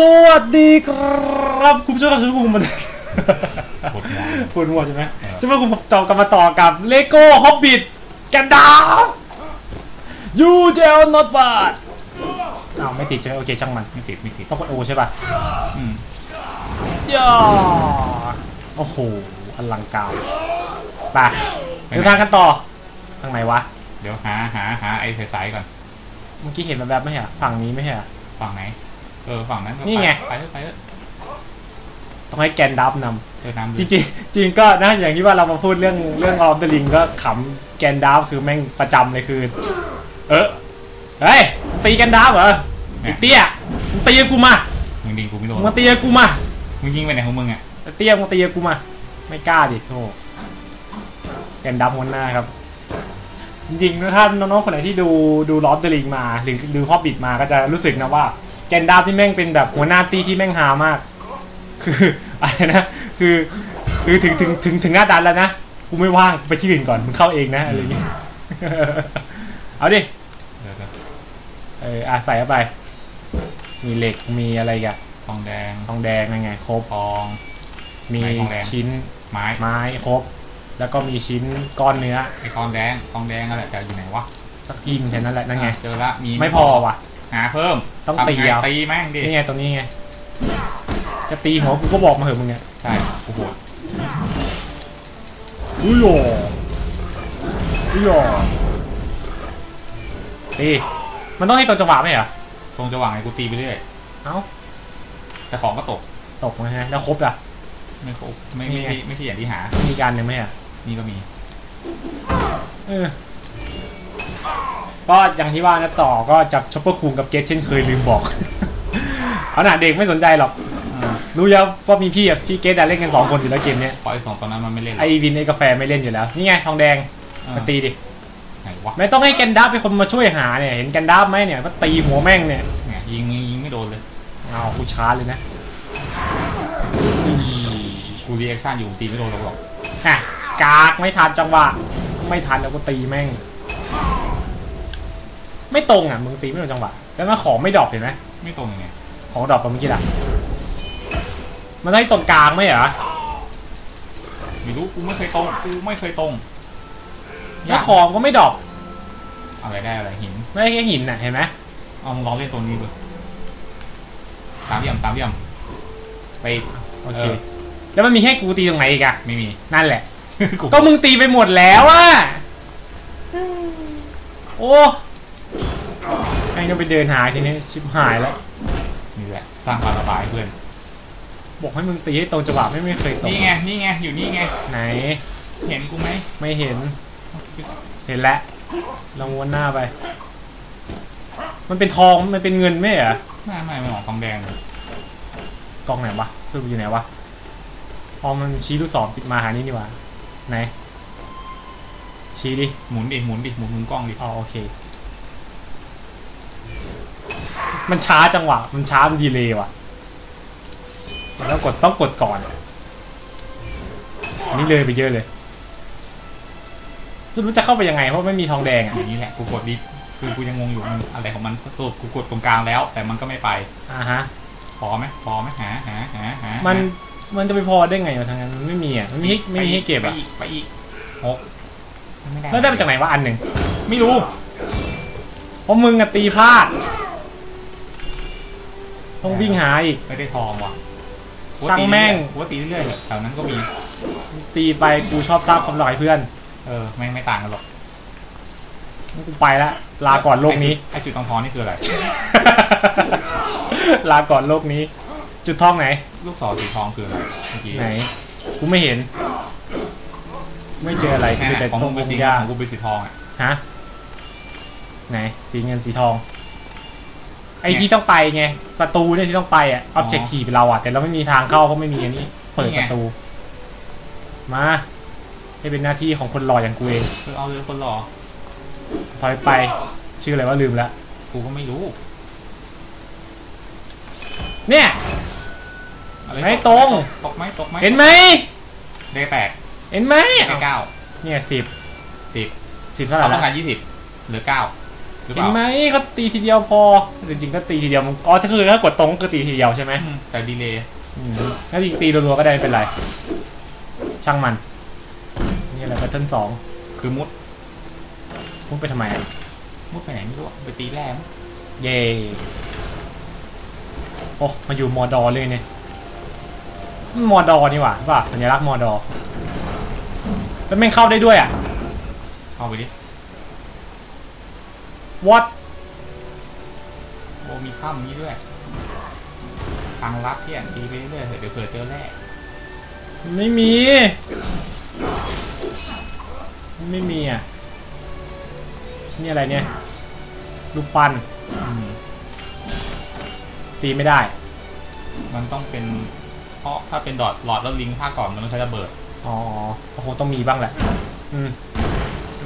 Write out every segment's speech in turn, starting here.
สวัสดีครับ คุณผู้ชมครับฉันคุณมันปวดหัวปวดหัวใช่ไหมเออจะมาคุณต่อกลับมาต่อกับเลโก้ฮอบบิทกันดาฟยูเจลนอตบาดอ้าวไม่ติดใช่ไหมโอเคช่างมันไม่ติดไม่ติดต้องกดโอใช่ป่ะอืมย่าโอ้โหอลังการไปเดินทางกันต่อทางไหนวะ เดี๋ยวหาหาหาไอ้ใสๆก่อน เมื่อกี้เห็นแบบๆไม่ใช่เหรอฝั่งนี้ไม่ใช่เหรอฝั่งไหน เออฝั่งนั้นก็นี่ไง ไปเถอะไปเถอะต้องให้แกนดับนำเดินน้ำจริงๆจริงก็นะอย่างที่ว่าเรามาพูดเรื่องเรื่องออมเดลิงก็ขำแกนดาฟคือแม่งประจำเลยคือ เออเฮ้ยมึงตีแกนดาฟเหรอไอ้เตี้ยมึงตีกับกูมามึงดิงกูไม่โดมึนงมาตีกับกูมามึงยิงไปไหนของมึงอะไอ้เตี้ยมึงตีกับกูมา ไม่กล้าดิโอ้แกนดาฟหัวหน้าครับ จริงๆถ้าน้องๆคนไหนที่ดูดูลอฟเดลิงมา หรือดูฮอบบิทมาก็จะรู้สึกนะว่า แกนดาฟที่แม่งเป็นแบบหัวหน้าตีที่แม่งหามาก คืออะไรนะคือคือถึงถึงถึงถึงหน้าดันแล้วนะกูไม่ว่างไปที่อื่นก่อนมึงเข้าเองนะอะไรอย่างเงี้ยเอาดิเดี๋ยวเดี๋ยวเอออาใส่เข้าไป มีเหล็กมีอะไรอีกันทองแดงทองแดงยังไง ครบทอง มีไหนทองแดงชิ้นไม้ไม้ครบ แล้วก็มีชิ้นก้อนเนื้อไอ้ทองแดงทองแดงอะไรแต่อยู่ไหนวะสักทีมแค่นั้นแหละนั่นไงอะเจอละมีไม่พอว่ะหาเพิ่มต้องทำตีไงเอาตีแม่งดินี่ไงตรงนี้ไงจะตีหัวกูก็บอกมาเหอะมึงไงใช่โอ้โหอุ้ยโหอุ้ยโหตีมันต้องให้ตรงจังหวะไหมเหรอตรงจะวางไอ้กูตีไปเรื่อยเอ้าแต่ของก็ตกตกนะฮะแล้วครบอะไม่ครบไม่นี่ไม่ไงใช่ไม่ใช่อย่างที่หา มีการหนึ่งไหมอะนี่ก็มี เออ ก็อย่างที่ว่านะต่อก็จับช็อปเปอร์คูงกับเกตเช่นเคยลืมบอก เอาหน่ะเด็กไม่สนใจหรอกอ่ารู้แล้วว่ามีพี่กับพี่เกตอะเล่นกันสองคนอยู่แล้วเกมเนี้ยปล่อยสองตอนนั้นมันไม่เล่นหรไออกวินไอกาแฟไม่เล่นอยู่แล้ว นี่ไงทองแดงอ่ามาตีดิไหนวะไม่ต้องให้แกนดับเป็นคนมาช่วยหาเนี่ยเห็นแกนดับไหมเนี่ยก็ตีหัวแม่งเนี่ยเนี่ยยิงยิงไม่โดนเลยเอากูชาร์จเลยนะกูรีแอคชั่นอยู่ตีไม่โดนหรอกหรอกฮะกากไม่ทันจังหวะไม่ทันแล้วก็ตีแม่ง ไม่ตรงอะมึงตีไม่ตรงจังหวะแล้วมันของไม่ดรอปเห็นไหมไม่ตรงยังไงของดรอปไปเมื่อกี้อะมันได้ตรงกลางไหมเหรอไม่รู้กูไม่เคยตรงกูไม่เคยตรงแล้วของก็ไม่ดรอปอะไรได้อะไรหินไม่ได้แค่หินน่ะเห็นไหมเอามึงลองเล่นตัวนี้ดูสามเหลี่ยมสามเหลี่ยมไปโอเคเออแล้วมันมีให้กูตีตรงไหนอีกอะไม่มีนั่นแหละกูก็มึงตีไปหมดแล้วอะโอ้ ไอ้ก็ไปเดินหาทีนี้ชิบหายแล้วนี่แหละสร้างความระบายให้เพื่อนบอกให้มึงตีให้ตรงจังหวะไม่ไม่เคยตรงนี่ไงนี่ไงอยู่นี่ไง ไหน เห็นกูไหมไม่เห็น เห็นแล้วลองวนหน้าไป มันเป็นทองมันเป็นเงินไหมเหรอไม่ไม่ไม่หมองทองแดงเลยกล้องไหนวะสรุปอยู่ไหนวะอ๋อมันชี้ลูกศรปิดมาหานี่นี่หว่าไหนชี้ดิหมุนดิหมุนดิหมุนหมุนกล้องดิอ๋อโอเค มันช้าจังหวะ มันช้ามันดีเลยว่ะแล้วกดต้องกดก่อนอันนี้เลยไปเยอะเลยจะรู้จะเข้าไปยังไงเพราะไม่มีทองแดงอะอยู่นี่แหละกูกดดิคือกูยังงงอยู่มันอะไรของมันสรุปกูกดตรงกลางแล้ว แต่มันก็ไม่ไปอ่าฮะพอไหมพอไหมหาหาหาหามันหามันจะไปพอได้ไงวะทางนั้นมันไม่มีอะมันไม่ให้ไม่มีให้เก็บไปอะอีกไปอีกหกไม่ได้แล้วได้มาจากไหนวะอันหนึ่งไม่รู้เพราะมึงอะตีพลาด ต้องวิ่งหาอีก ไม่ได้ทองว่ะช่างแม่งกูว่าตีเรื่อยๆเถอะแถวนั้นก็มี ตีไปกูชอบสร้างความหลายเพื่อน เออไม่ไม่ต่างกันหรอกงั้นกูไปละลาก่อนโลกนี้ไอจุดไอจุดทองทองนี่คืออะไร ลาก่อนโลกนี้ จุดทองไหน ลูกศรสีทองคืออะไรเมื่อกี้ไหนกูไม่เห็น ไม่เจออะไรกูแค่เจอแต่ของต้มึนงเป็นสีหญ้าของกูเป็นสีทองอะฮะไหนสีเงินสีทอง ไอ้ที่ต้องไปไงประตูเนี่ยที่ต้องไปอะออบเจกตีฟเราอะแต่เราไม่มีทางเข้าเพราะไม่มีอันนี้ เปิดประตู มาให้เป็นหน้าที่ของคนรออย่างกูเองคือเอาเลยคนหล่อถอยไปชื่ออะไรว่าลืมแล้วกูก็ไม่รู้ เนี่ยอะไรไม่ตรงตกไหมตกไหมเห็นไหมได้แปดเห็นไหมได้เก้าเนี่ยสิบสิบสิบเท่าไหร่เราต้ละองการยี่สิบเหลือเก้า รือเปเห็นล่าไหมเขาตีทีเดียวพอจริงๆก็ตีทีเดียวมันอ๋อถ้าคือถ้ากดตรงก็คือตีทีเดียวใช่ไหมอืมแต่ดีเลย์อืมถ้าตีตีรัวๆก็ได้ไม่เป็นไรช่างมันนี่อะไรแพทเทิร์นสองคือมุดพุ่งไปทำไมอะมุดไปไหนไม่รู้อะไปตีแร่มั้งเย่โอ้มาอยู่มอดอเลยเนี่ยมอดอนี่หว่าป่ะสัญลักษณ์มอดอแล้วแม่งเข้าได้ด้วยอะเข้าไปดิ what โอ้มีถ้ำนี้ด้วยทางลับที่อ่นตีไปเรื่อยๆเถอะเดี๋ยวเผื่อเจอแร่ไม่มี ไม่มีอะ นี่อะไรเนี่ยลูกปั้นอืมตีไม่ได้ มันต้องเป็น เพราะถ้าเป็นดอทหลอดแล้วลิงภาคก่อนมันต้องใช้ระเบิด อ๋อก็คงต้องมีบ้างแหละ อืม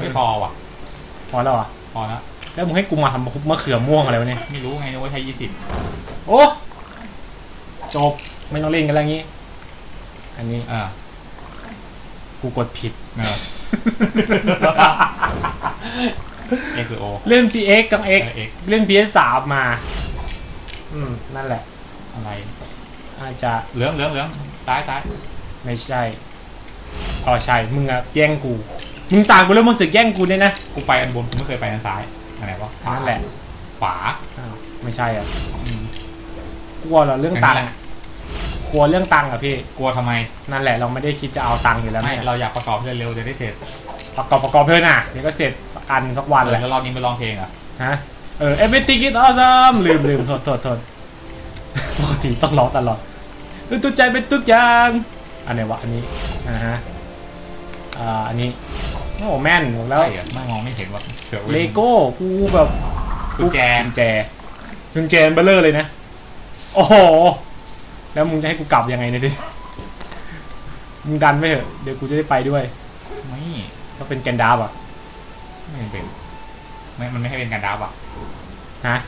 ไม่พอว่ะ พอแล้วเหรอะ พอแล้ว แล้วมึงให้กูมาทำมะเขือม่วงอะไรวะเนี่ยไม่รู้ไงนึกว่าใช้ยี่สิบโอ้จบไม่ต้องเล่นกันแล้วงี้ อันนี้อ่ากูกดผิดเออเอคือโอเล่น PX กับ X เอ็กเล่น PS3 มา อืม นั่นแหละ อะไรอาจจะเหลืองเหลืองเหลืองซ้ายซ้ายไม่ใช่อ๋อใช่ มึงอะแย่งกู มึงสั่งกูแล้วมึงสึกแย่งกูเนี่ยนะ กูไปอันบนกูไม่เคยไปอันซ้าย อันไหนวะอันนั่นแหละขวาอ้าวไม่ใช่อะอืมกลัวเหรอเรื่องตังค์อะกลัวเรื่องตังค์อะพี่กลัวทำไม นั่นแหละเราไม่ได้คิดจะเอาตังค์อยู่แล้วไม่ เนี่ยเราอยากประกอบเร็วๆจะได้เสร็จประกอบประกอบเพื่อนอะเดี๋ยวก็เสร็จสักอันสักวันแหละ แล้วรอบนี้ไปร้องเพลงเหรอะฮะเออ everything is awesome ลืมลืมโทษโทษโทษปกติต้องร้องตลอดทุกใจเป็นทุกอย่าง อันไหนวะ อันนี้อ่าฮะอ่าอันนี้ โอ้แม่นบอกแล้วใช่เหรอไม่มองไม่เห็นว่าเสือว้ยเลโก้กูแบบกุญแจกุญแจกุญแจเบลเลอร์เลยนะ โอ้โห แล้วมึงจะให้กูกลับยังไงเนี่ยดิมึงดันไปเถอะ เดี๋ยวกูจะได้ไปด้วยไม่ต้องเป็นแกนดาบอะไม่เป็นไม่มันไม่ให้เป็นการดับอะฮะ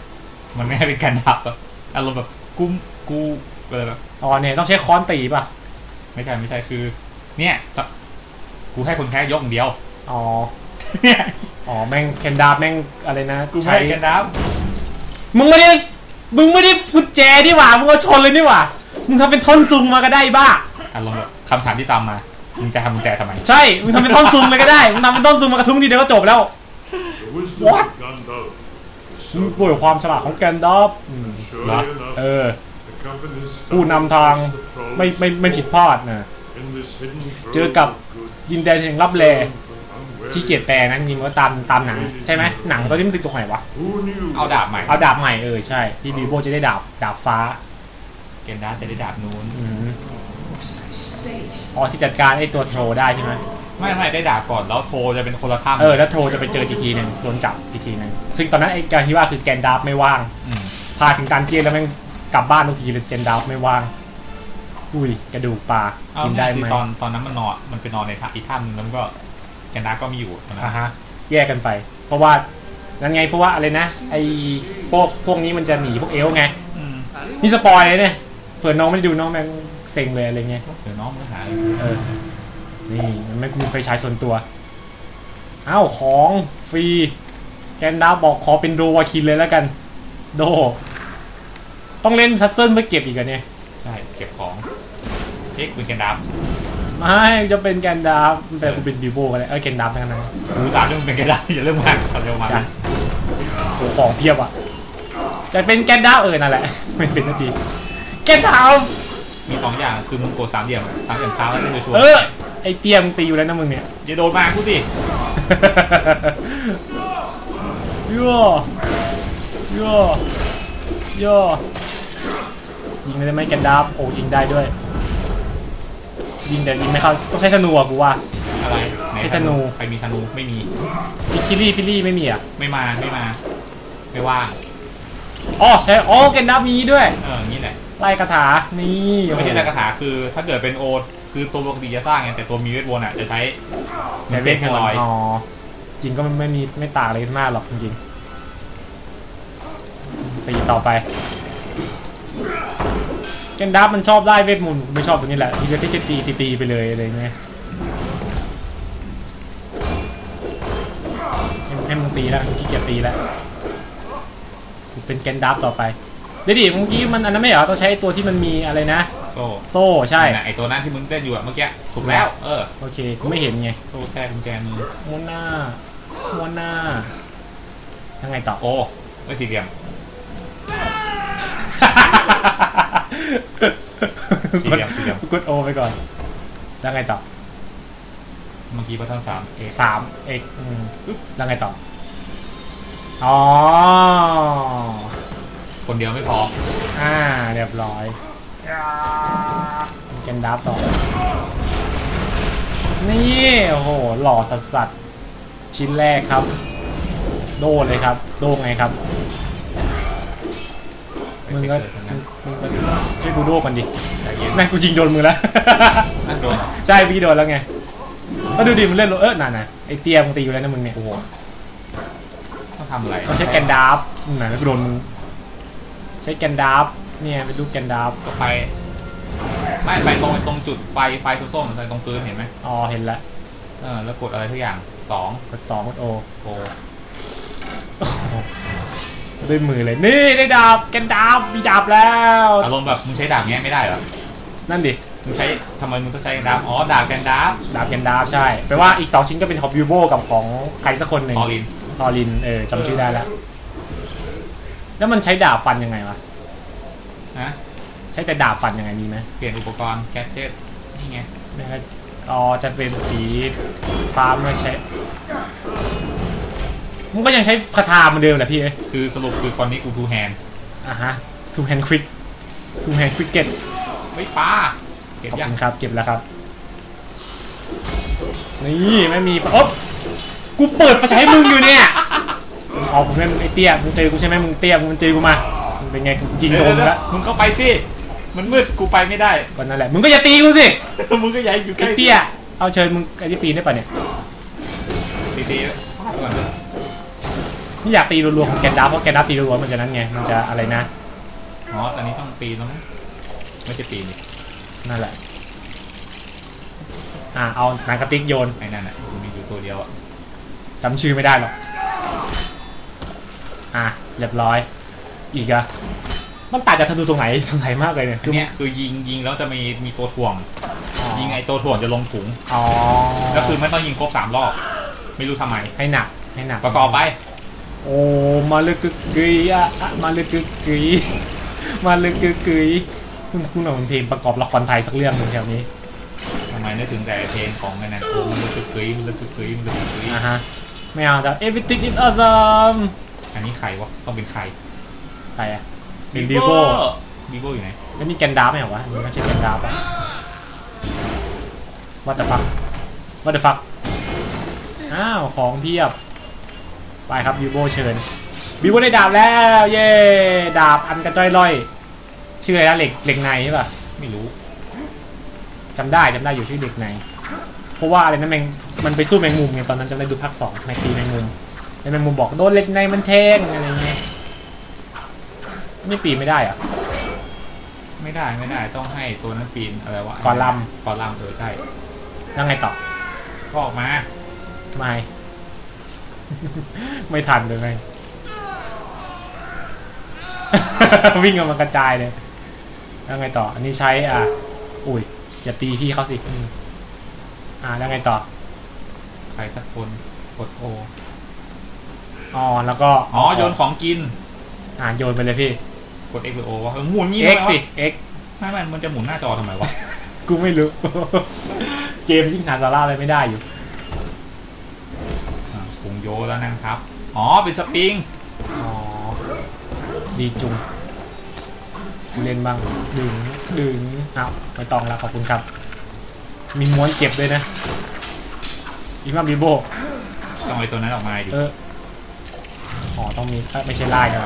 มันไม่ให้เป็นการดับอะอารมณ์แบบกูกูอะไรแบบอ๋อเนี่ยต้องใช้ค้อนตีป่ะไม่ใช่ไม่ใช่คือ เนี่ยสกูให้คนแค่ยกอย่างเดียว อ๋อเนี่ยอ๋อแม่งแคนดาบแม่งอะไรนะกูไม่ให้การดับมึงไม่ได้มึงไม่ได้กุญแจนี่หว่ามึงเอาชนเลยนี่หว่ามึงทำเป็นท่อนซุงมาก็ได้บ้า อารมณ์แบบคำถามที่ตามมา มึงจะทำกุญแจทำไม ใช่ มึงทำเป็นท่อนซุงเลยก็ได้ มึงทำเป็นท่อนซุงมากระทุ้งทีเดียวก็จบแล้ว The wisdom What? of Gandalf. มึงด้วยความฉลาดของแกนดาบอืม Surely นะ enough, เออ the company's ผู้นำทาง the throne ไม่ไม่ไม่ผิดพลาดนะ in this hidden เจอ trove กับ of good ยินแดนแห่งรับแล from unwary ที่เกียดแปลนั้นจริงว่าตามตามหนังใช่ไหมหนังตอนนี้มันติดตรงไหนวะ Who knew เอาดาบใหม่เอาดาบใหม่เออใช่ที่บีโบจะได้ดาบดาบฟ้าเกนดับจะได้ดาบนู้นอืมอ๋อที่จัดการไอ้ตัวโทรได้ใช่ไหมไม่ไม่ได้ดาบก่อนแล้วโทรจะเป็นคนละถ้ำเออแล้วโทรจะไปเจออีกทีหนึ่งโดนจับอีกทีหนึ่งซึ่งตอนนั้นไอ้การที่ว่าคือแกนดาบไม่ว่างมพาถึงการเจียนแล้วแม่งกลับบ้านทุกทีเลยแกนดาบไม่ว่างอุ้ยกระดูกปลาเอากินเนี่ได้ยไหคือมตอนตอนนั้นมันนอนมันไปนอนในท่าอีกถ้ำนึงแล้วมันก็แกนดับก็ไม่อยู่ตอนนั้นอะฮะแยกกันไป เพราะว่านั่นไงเพราะว่าอะไรนะไอ้พวกพวกนี้มันจะหนีพวกเอลฟ์ไงอืมนี่สปอยเลยเนี่ยเผื่อน้องไม่ได้ดูน้องแม่งเซ็งเลยอะไรเงี้ยเดี๋ยวน้องมันหาเออนี่มันไม่มีไฟฉายส่วนตัวอ้าวของฟรีแกนดาบอกขอเป็นโดวาคินเลยแล้วกัน โด ต้องเล่นทัซเซิลเพื่อเก็บอีกเหรอะเนี่ย ใช่เก็บของเอ๊ะคุณแกนดับ ไม่จะเป็นแกนดาบแต่กูเป็นบิวโบกันเลยเออแกนดาบทั้งนั้นดูสามเรื่องเป็นแกนดับอย่าเรื่องมากเอาเร็วมาจ้ะโอ้ของเพียบอะจะเป็นแกนดาบเออนั่นแหละ ไม่เป็นนาทีแกนดาบมีสองอย่างคือมึงโกดสามเหลี่ยมสามเหลี่ยมเท้าแล้วจะชัวเออไอเตียมงตีอยู่แล้วนะมึงเนี่ยอย่าโดนมากูสิย่อย่อย่อยิงได้ไหมแกนดาบโอ้ยิงได้ด้วย ยิงแต่ยิงไม่เข้าต้องใช้ธนูอะกูว่า อะไรไหนให้ธนู ใครมีธนูไม่มีฟิชิลี่ฟิลี่ไม่มีอะไม่มาไม่มา ไม่ว่างอ๋อใช่อ๋อแกนดาบมีด้วย เอออย่างนี้แหละไล่คาถา นี่ไม่ใช่แต่คาถาคือ ถ้าเกิดเป็นโอคือตัวปกติจะสร้างไงแต่ตัวมีเวทมนต์อะจะใช้ใช้เวทมนลอยต์อ๋อจริงก็ไม่มีไม่ต่างอะไรกันมากหรอกจริงๆตีต่อไป แกนดาบมันชอบได้เวทมนต์ไม่ชอบตรงนี้แหละที่จะที่จะตีตีตีไปเลยอะไรเงี้ยให้ให้มันตีแล้วขี้เกียจตีแล้วเป็นแกนดับต่อไปเดี๋ยวดิเมื่อกี้มันอันนั้นไม่เหรอต้องใช้ตัวที่มันมีอะไรนะ โซ่โซ่ใช่นั่นน่ะไอตัวนั้นที่มึงเล่นอยู่อะเมื่อกี้ถูกแล้วเออโอเคกูไม่เห็นไงโซ่แทรกกุญแจมือม้วนหน้าม้วนหน้ายังไงต่อโอ้ไม่สี่เหลี่ยม สี่เหลี่ยมสี่เหลี่ยมกดโอไปก่อน แล้วไงต่อ เมื่อกี้พัฒนสามเอสามเอกอืมแล้วไงต่อ อ๋อ คนเดียวไม่พอ อ่า เรียบร้อยมีแกนดับต่อ นี่โอ้โห หล่อสัสสัสๆชิ้นแรกครับ โดนเลยครับ โดนไงครับ มึงก็มึงมึงก็ช่วยกูโดกันดิใจเย็นแม่งกูจริงโดนมือแล้วนั่นโดนเหรอใช่พี่โดนแล้วไงก็ดูดิมันเล่นโลเออน่ะนะไอเตี้ยมึงตีอยู่แล้วนะมึงเนี่ยโอ้โหต้องทำอะไรต้องใช้แกนดาฟไหนแล้วกูโดนมึงใช้แกนดาฟเนี่ยเป็นลูกแกนดาฟก็ไปไม่ไปตรงตรงจุดไฟไฟส้มๆตรงปืนเห็นไหมอ๋อเห็นแล้วเออแล้วกดอะไรทุกอย่างสองกดสองกดโอโอ้โอ้โห ด้วยมือเลยนี่ได้ดาบแกนดาบมีดาบแล้วอารมณ์แบบมึงใช้ดาบเงี้ยไม่ได้เหรอนั่นดิมึงใช้ทำไมมึงต้องใช้ดาบอ๋อดาบแกนดาบดาบแกนดาบใช่แปลว่าอีกสองชิ้นก็เป็นของบิวโบกับของใครสักคนหนึ่งออลินทอรินเออจำชื่อได้แล้วแล้วมันใช้ดาบฟันยังไงวะนะใช้แต่ดาบฟันยังไงมีไหมเปลี่ยนอุปกรณ์แกดเจ็ตนี่ไงไม่งั้นอ๋อจะเป็นสีฟ้าไม่ใช้ มันก็ยังใช้คาถาเหมือนเดิมแหละพี่เอ้ยคือสรุปคือตอนนี้กูทูแฮนอะฮะทูแฮนควิกทูแฮนควิกเก็ตไม่ป้าเก็บขอบยังคุณครับเก็บแล้วครับ นี่ไม่มีโอ๊บกูเปิดไฟฉายให้มึงอยู่เนี่ยเอาผมเป็นไอ้เตี้ยมึงเจอกูใช่ไหมมึงเตี้ยมึงเจอกูมามึงเป็นไงกูยิงโดนมึงเดี๋ยวละๆมึงก็ไปสิมันมืดกูไปไม่ได้ ก็นั่นแหละมึงก็อย่าตีกูสิมึงก็ย้ายอยู่ใกไอ้ล้เตี้ยเอาเชิญมึงไอ้ที่ปีนได้ปะเนี่ย ตีๆ ไม่อยากตีรัวๆของแกนดับเพราะแกนดับตีรัวๆมันจะนั้นไงมันจะอะไรนะอ๋อตอนนี้ต้องปีนแล้วมั้งไม่ใช่ปีนดินั่นแหละอะเอาหนังกระติกโยนไอ้นั่นน่ะกูมีอยู่ตัวเดียวอะจำชื่อไม่ได้หรอกอะเรียบร้อย อีกอะมันต่างจากธนูตรงไหนสงสัยมากเลยเนี่ยอันเนี้ยคือยิงยิงแล้วจะมีมีตัวถ่วง ยิงไอ้ตัวถ่วงจะลงถุงอ๋อแล้วคือไม่ต้องยิงครบสามรอบ ไม่รู้ทำไมให้หนักให้หนักประกอบไป โอ้มาเลยกึกกึยอะอะมาเลยกึกกึยมาเลยกึกกึยคุณคุณเอาเพลงประกอบละครไทยสักเรื่องหนึ่งแถวนี้ทำไมนึกถึงแต่เพลงของไอ้นั่นโอ้มันรู้สึกกึยมันรู้สึกกึยมันรู้สึกกึยอะฮะไม่เอาแต่ everything is awesome อันนี้ใครวะต้องเป็นใครใครอะเป็นบีโบบีโบอยู่ไหนแล้วนี่แกนดาร์ฟไหมเหรอวะมันไม่ใช่แกนดาร์ฟอะ what the fuck what the fuck อ้าวของเพียบ ไปครับบิวโบเชิญบิวโบได้ดาบแล้วเย้ดาบอันกระจ้อยล่อย ชื่ออะไรนะเหล็กเหล็กในใช่ป่ะไม่รู้จำได้จำได้อยู่ชื่อเหล็กในเพราะว่าอะไรนะแมงมันไปสู้แมงมุมไงตอนนั้นจำได้ดูภาคสองแมงตีแมงมุมแล้วแมงมุมบอกโดนเหล็กในมันแทงอะไรเงี้ยนี่ปีนไม่ได้เหรอะไม่ได้ไม่ได้ต้องให้ตัวนั้นปีนอะไรวะกอลัมกอลัมเออใช่แล้วไงต่อก็ออกมาไม่ ไม่ทันเลยแม่งวิ่งออกมากระจายเลย แล้วไงต่อ อันนี้ใช้ อะ อุ้ย อย่าตีพี่เขาสิอืมอ่า แล้วไงต่อ ใครสักคนกดโอ อ๋อ แล้วก็ อ๋อ โยนของกิน อ่า โยนไปเลยพี่ กด X หรือ O วะเออหมุนงี้ X สิ X ไม่ไม่มันจะหมุนหน้าจอทำไมวะ กูไม่รู้ เกมยิ่งหาสาระอะไรไม่ได้อยู่อ่าปุง โยแล้วนั่งครับ อ๋อ เป็นสปริง อ๋อ ดีจุงกูเล่นบ้างดึงดึงครับไม่ต้องแล้วขอบคุณครับ มีม้วนเก็บด้วยนะ อีกมาบีโบต้องไอ้ตัวนั้นออกมาดิเอออ๋อต้องมีเอ้ยไม่ใช่ไล่นะ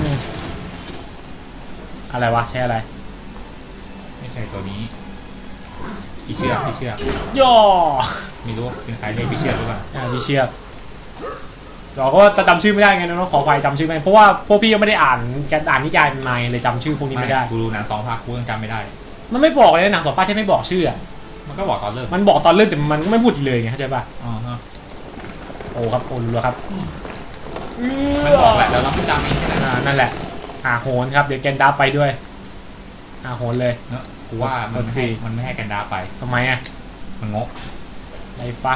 อืมอะไรวะใช่อะไร ไม่ใช่ตัวนี้พี่เชือกพี่เชือกย่อไม่รู้เป็นใครเรียกพี่เชือกหรือเปล่าอ่าพี่เชือก เราก็จะจำชื่อไม่ได้ไงน้องๆขอไฟจำชื่อไม่ได้เพราะว่าพวกพี่ยังไม่ได้อ่านการอ่านนิยายใหม่เลยจำชื่อพวกนี้ไม่ได้ กูดูหนังสองภาคกูยังจำไม่ได้ มันไม่บอกเลยนะหนังสองป้าที่ไม่บอกชื่ออะมันก็บอกตอนเริ่มมันบอกตอนเริ่มแต่มันก็ไม่พูดอีกเลยไงเข้าใจป่ะอ๋อฮะโอ้ครับโอ้รู้แล้วครับเอื้มันบอกแหละแต่เราไม่จำเองแค่นั้นอ่านั่นแหละอาโหนครับเดี๋ยวแกนดับไปด้วยอาโหนเลยเนอะกูว่ามันไม่ให้มันไม่ให้กันดาไปทำไมอะมันงกไรฟะ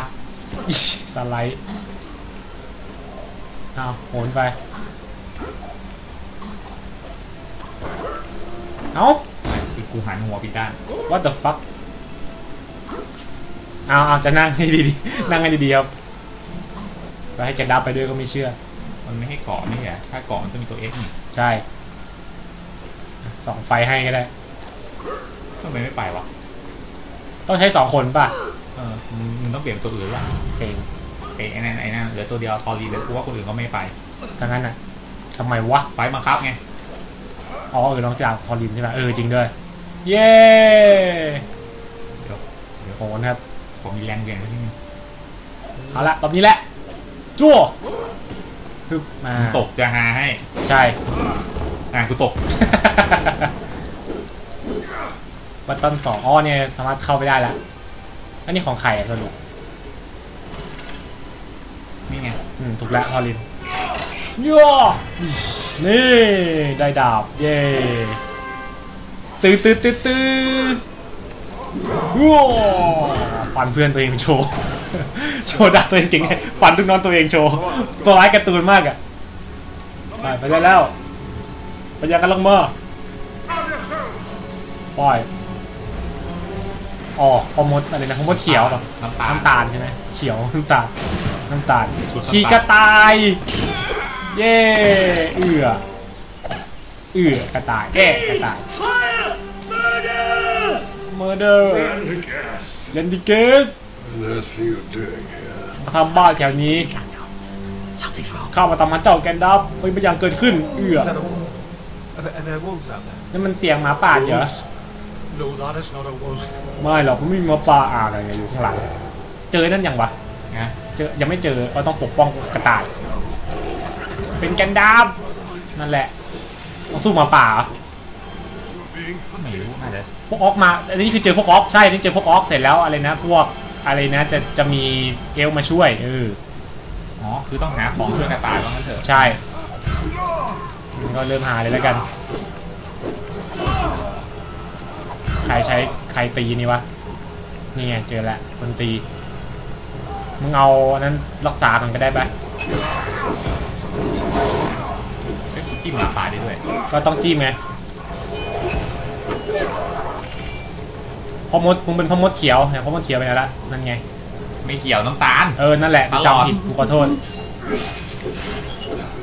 สไลด์ อ้าวโหนไป เอ้าคือกูหันหัวผิดด้าน what the fuck เอาเอาจะนั่งให้ดีๆนั่งให้ดีๆครับไปให้แกดับไปด้วยก็ไม่เชื่อ มันไม่ให้เกาะนี่แหละถ้าเกาะมันจะมีตัว X นี่ใช่สองไฟให้ก็ได้ทำไมไม่ไปวะ ต้องใช้สองคนป่ะ เออ มึงมึงต้องเปลี่ยนตัวอื่นว่ะเซ็ง ไอ้ไอ้นั่นไอ้นั่นเหลือตัวเดียวพอรีเลยกูว่าคนอื่นก็ไม่ไปทั้งนั้นอะทำไมวะ ไฟบังคับไง อ๋อเออน้องจากทอรินใช่ไหมเออจริงด้วย เย้เดี๋ยวโหนครับขอมีแรงเวียนที่นี่เอาละรอบนี้แหละ จั่วฮึบมาตกจะหาให้ ใช่ อะกูตก บัตตันสองอ้อเนี่ย สามารถเข้าไปได้แล้วอันนี้ของใครสรุป นี่ไง อืม ถูกแล้วทอรินย่อนี่ได้ดาบ เย้ตื้อตื้อตื้อตื้อว้าวฟันเพื่อนตัวเองโชว์ โชว์ดาบตัวเองเก่งไงฟันทุกน้องตัวเองโชว์ ตัวร้ายการ์ตูนมากอะ ไปไปได้แล้วปัญญากำลังมาปล่อย อ๋อพอมดอะไรนะพอมดเขียวเหรอน้ำตาลน้ำตาลใช่ไหมเขียวน้ำตาลน้ำตาลสุดน้ำตาล ขี่กระต่าย เย่เอือเอือกระต่ายแก้กระต่ายเมอร์เดอร์ And the gas. เลนดิเกส What are you doing here? มาทำบ้านแถวนี้ Something's wrong. เข้ามาทำมันเจ้าแกนดับไม่เป็นอย่างเกิดขึ้น เอือ Is that a wolf? Are there, are there wolves out there? นั่นมันเสียงหมาป่าเหรอ No, that is not a wolf. ไม่หรอกมันไม่มีหมาป่าอ่าอะไรไงอยู่ข้างหลัง เจอนั่นยังวะนะเจอยังไม่เจอก็ต้องปกป้องกระต่าย เป็นแกนดับนั่นแหละต้องสู้หมาป่าเหรอไม่รู้น่าจะพวกออกมาอันนี้คือเจอพวกออกใช่นี่เจอพวกออกเสร็จแล้วอะไรนะ พวกอะไรนะจะจะมีเอลมาช่วยเอออ๋อคือต้องหาของช่วยกระต่ายว่างั้นเถอะใช่งั้นก็เริ่มหาเลยแล้วกัน ครใช้ใครตีนี่วะ นี่ไงเจอแล้วคนตี มึงเอาอันนั้นรักษามันก็ได้ปะเฮ้ยกูจิ้มหมาป่าได้ด้วย ก็ต้องจิ้มไงพ่อมดมึงเป็นพ่อมดเขียวเนี่ยพ่อมดเขียวไปไหนละนั่นไง ไม่เขียวน้ำตาล เออ นั่นแหละตลอดจำผิดกูขอโทษ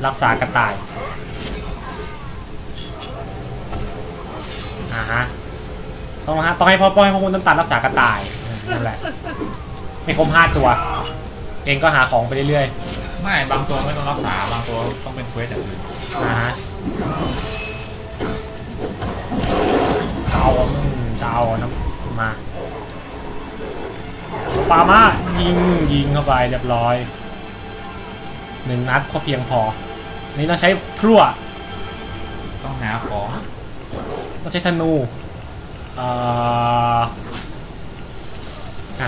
รักษากระต่ายอ่าฮะ ต้องฮะต้องให้พ่อป้องให้พ่อคุณน้ำตาลรักษากระต่ายนั่นแหละไม่ครบห้าตัว เองก็หาของไปเรื่อยไม่บางตัวไม่ต้องรักษาบางตัวต้องเป็นเควสอย่างอื่นๆอ่าฮะเจ้าอืมเจ้าน้ำมาปามายิงยิงเข้าไปเรียบร้อยหนึ่งนัดก็เพียงพอนี่ต้องใช้พลั่วต้องหาของต้องใช้ธนูเอะ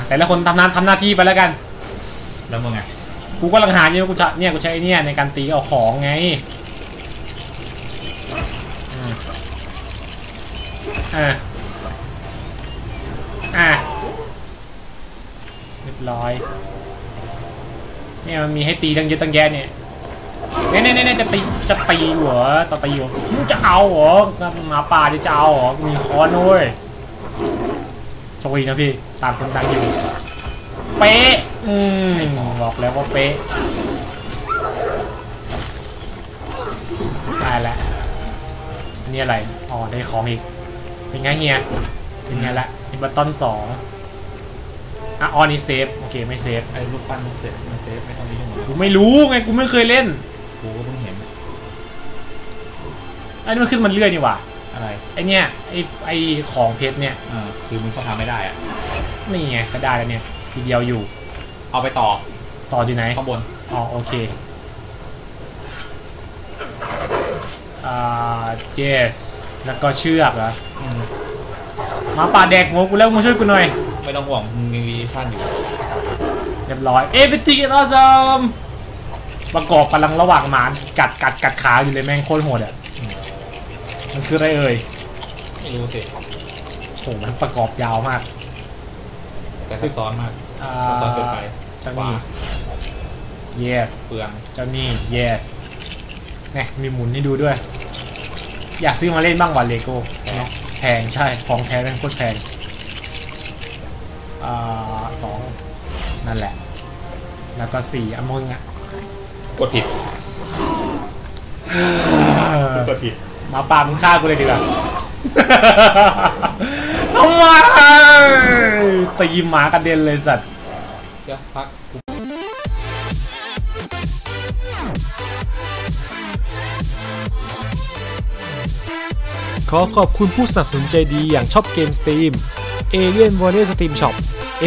แต่ละคนทำหน้าทำหน้าที่ไปแล้วกัน แล้วมึงไงกูก็ลังหาเนี่ยกูจะเนี่ยกูใช้เนี่ยในการตีเอาของไงอืมอะอะเรียบร้อย เนี่ยมันมีให้ตีตั้งเยอะตั้งแยะเนี่ย เนี่ยเนี่ยเนี่ยจะตีจะตีหัวต่อตีหัวมึงจะเอาเหรอหมาป่าจะเอาเหรอมีคอนด้วยโชคดีนะพี่ตามคนดังอยู่เป๊ะอืมบอกแล้วว่าเป๊ะได้แล้วนนี่อะไรอ๋อได้ของอีกเป็นไงเฮียเป็นไงละอินบัตตอนสอง อะออนี่เซฟโอเคไม่เซฟไอ้รูปปั้นรูปเสร็จไม่เซฟไม่ต้องมีเรื่องกูไม่รู้ไงกูไม่เคยเล่นกูก็เพิ่งเห็นอันนี้มันขึ้นมันเลื่อยนี่หว่าอะไรไอเนี้ยไอไอของเพชรเนี่ยเออคือมึงก็ทำไม่ได้อะนี่ไงก็ได้แล้วเนี่ยทีเดียวอยู่ เอาไปต่อต่อที่ไหนข้างบนอ๋อโอเคอ่า yes แล้วก็เชือกเหรออืมหมาป่าแดกหัวกูแล้วมาช่วยกูหน่อย ไม่ต้องห่วงมึงมีวิชั่นอยู่เรียบร้อย everything is awesome ประกอบกำลังระหว่างหมานกัดกัดกัดขาอยู่เลยแม่งโคตรโหดอะมันคืออะไรเอ่ยไม่รู้สิโหมันประกอบยาวมาก แต่ซับซ้อนมากอ่าซับซ้อนเกินไปเจ้าขวานี่ yes เปลืองเจ้านี่ yes เนี่ยมีหมุนให้ดูด้วย อยากซื้อมาเล่นบ้างว่ะเลโก้เนาะแพงใช่ของแท้เป็นโคตรแพงอ่า สองนั่นแหละ แล้วก็สี่อันมึงอะกดผิดกดผิดมาปามึงฆ่ากูเลยดีกว่าทำไมตีหมากระเด็นเลยสัตว์เดี๋ยวพักขอขอบคุณผู้สนับสนุนใจดีอย่างช็อปเกมสตรีม Alien Warrior Steam Shop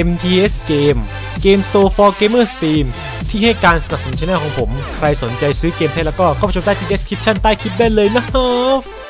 MTS Game Game Store for Gamer Steam ที่ให้การสนับสนุนช่องของผม ใครสนใจซื้อเกมไทยแล้วก็เข้าไปชมได้ที่ description ใต้คลิปได้เลยนะครับ